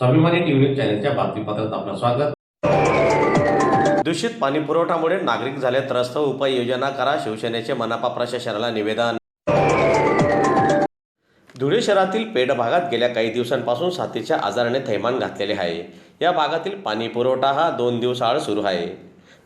स्वाभिमानी TV news चॅनलच्या बातमीपत्रात आपलं स्वागत. दूषित पाणीपुरवठामुळे नागरिक झाले त्रस्त उपाययोजना करा शिवसेनेचे मनापा प्रशासनाला निवेदन. धुळे शहरातील पेड भागात गेल्या काही दिवसांपासून साथीच्या आजाराने थैमान घातलेले आहे. या भागातील पाणी पुरवठा हा दोन दिवसाआड सुरू आहे.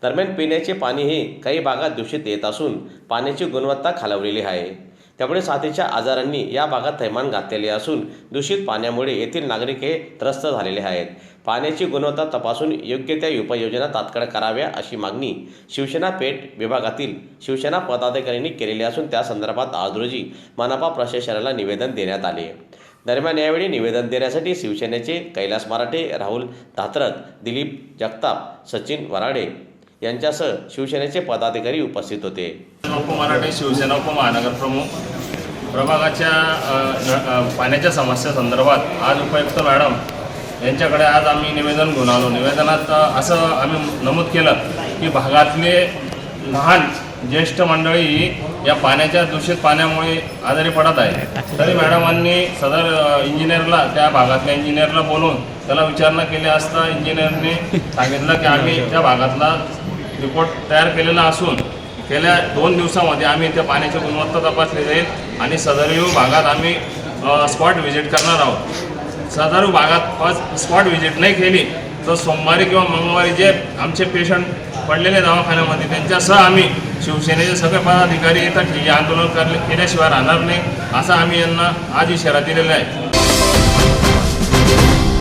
दरम्यान पिण्याचे पाणीही काही भागात दूषित येत असून पाण्याची गुणवत्ता खालावलेली आहे. त्यामुळे साथीच्या आजारांनी या भागात थैमान घातलेले असून दूषित पाण्यामुळे येथील नागरिक हे त्रस्त झालेले आहेत. पाण्याची गुणवत्ता तपासून योग्य त्या उपाययोजना तात्काळ कराव्या अशी मागणी शिवसेना पेठ विभागातील शिवसेना पदाधिकाऱ्यांनी केलेली असून त्या संदर्भात आज रोजी मनपा प्रशासनाला निवेदन देण्यात आले. दरम्यान यावेळी निवेदन देण्यासाठी शिवसेनेचे कैलास मराठे राहुल धात्रक दिलीप जगताप सचिन वराडे यांच्यासह शिवसेनेचे पदाधिकारी उपस्थित होते. उपमराठे शिवसेना उपमहानगर प्रमुख. प्रभागाच्या पाण्याच्या समस्या संदर्भात आज उपायुक्त मॅडम यांच्याकडे आज आम्ही निवेदन घेऊन आलो. निवेदनात असं आम्ही नमूद केलं की भागातले लहान ज्येष्ठ मंडळी या पाण्याच्या दूषित पाण्यामुळे आजारी पडत आहे तरी मॅडमांनी सदर इंजिनियरला त्या भागातल्या इंजिनियरला बोलून त्याला विचारणा केली असता इंजिनियरने सांगितलं की आम्ही त्या भागातला रिपोर्ट तयार केलेला असून गेल्या दोन दिवसामध्ये आम्ही त्या पाण्याची गुणवत्ता तपासली जाईल आणि सदरीव भागात आम्ही स्पॉट व्हिजिट करणार आहोत. सदरीव भागात स्पॉट व्हिजिट नाही केली तर सोमवारी किंवा मंगळवारी जे आमचे पेशंट पडलेले दवाखान्यामध्ये त्यांच्यासह आम्ही शिवसेनेचे सगळे पदाधिकारी इथं ठिय्या आंदोलन करले केल्याशिवाय राहणार नाही असं आम्ही यांना आज इशारा दिलेला आहे.